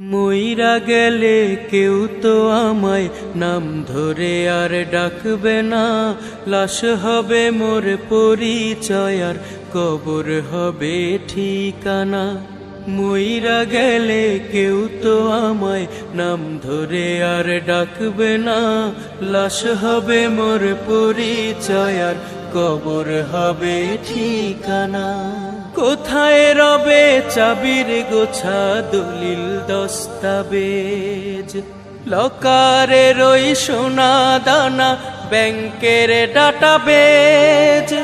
মইরা গেলে কেউ তো আমায় নাম ধরে আর ডাকবে না। লাশ হবে মোর পরিচয় আর কবর হবে ঠিকানা। মইরা গেলে কেউ তো আমায় নাম ধরে আর ডাকবে না। লাশ হবে মোর পরিচয় আর কবর হবে ঠিকানা? কোথায় রবে চাবির গোছা দলিল দস্তাবেজ? লকারে রই সোনা দানা ব্যাংকের ডাটাবেজ?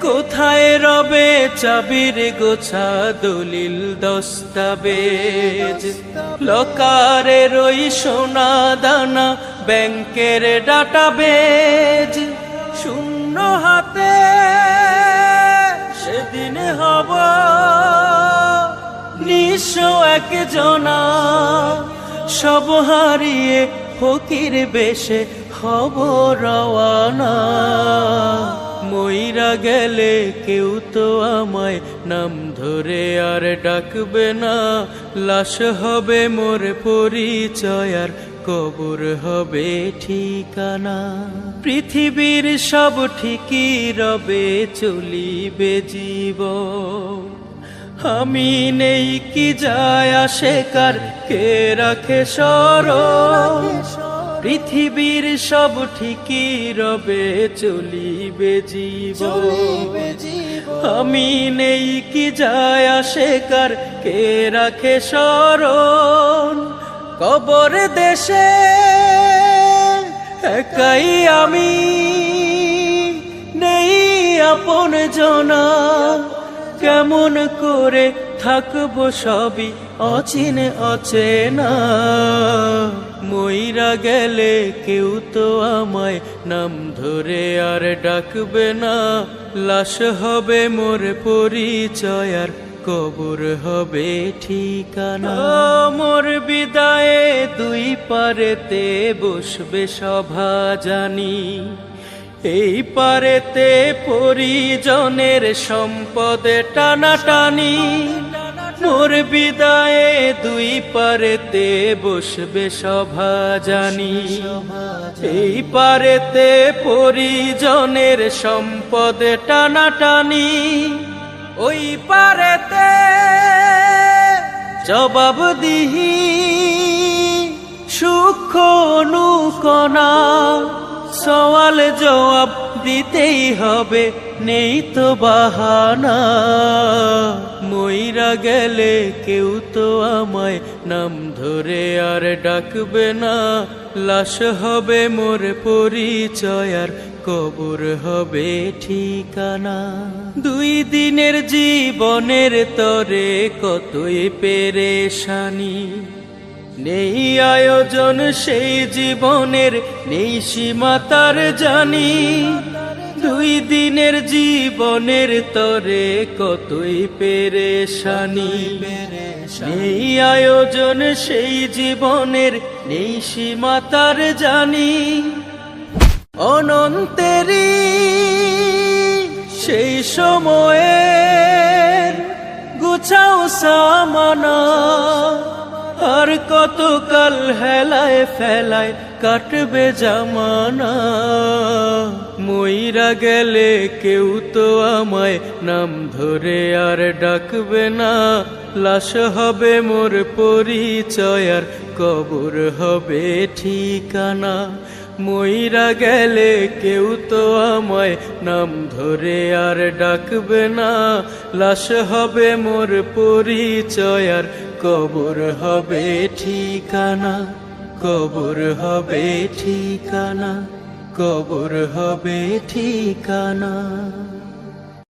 কোথায় রবে চাবির গোছা দলিল দস্তাবেজ? লকারে রই সোনা দানা ব্যাংকের ডাটাবেজ? শূন্য হাতে সেদিন হব নিঃস্ব এক জনা সব হারিয়ে ফকির বেশে হব রওয়ানা। মইরা গেলে কেউ তো আমায় নাম ধরে আর ডাকবে না। লাশ হবে মোর পরিচয় আর কবর হবে ঠিকানা। পৃথিবীর সব ঠিকই রবে চলিবে জীব আমি নেই কি যায় আসে কার কে রাখে সর পৃথিবীর সব ঠিকই রবে চলিবে জীব আমি নেই কি যায় আসে কার কে রাখে স্মরণ কবর দেশে একাই আমি। নেই আপন জনা কেমন করে থাকব সবই অচিনে অচেনা। মইরা গেলে কেউ তো আমায় নাম ধরে আর ডাকবে না। লাশ হবে মোর পরিচয় আর কবর হবে ঠিকানা। মোর বিদায়ে দুই পারেতে বসবে সভা জানি। এই পারেতে পরিজনের সম্পদে টানাটানি। মোর বিদায়ে দুই পারেতে বসবে সভা জানি। এই পারেতে পরিজনের সম্পদে টানাটানি। ওই পারেতে জবাব দিহি সুখ অনুকনা সওয়াল জবাব দিতেই হবে, নেই তো বাহানা। মইরা গেলে কেউ তো আমায় নাম ধরে আর ডাকবে না। লাশ হবে মোর পরিচয় আর কবর হবে ঠিকানা। দুই দিনের জীবনের তরে কতই পেরেশানি। নেই আয়োজন সেই জীবনের, নেই সীমা তার জানি। দুই দিনের জীবনের তরে কতই পেরেশানি। নেই আয়োজন সেই জীবনের, নেই সীমা তার জানি। অনন্তেরই সেই সময়ের গুছাও সামানা। আর কতকাল হেলায় ফেলায় কাটবে জামানা। মইরা গেলে কেউ তো আমায় নাম ধরে আর ডাকবে না। লাশ হবে মোর পরিচয় আর কবর হবে ঠিকানা। মইরা গেলে কেউ তো আমায় নাম ধরে আর ডাকবে না। লাশ হবে মোর পরিচয় আর কবর হবে ঠিকানা। কবর হবে ঠিকানা। কবর হবে ঠিকানা।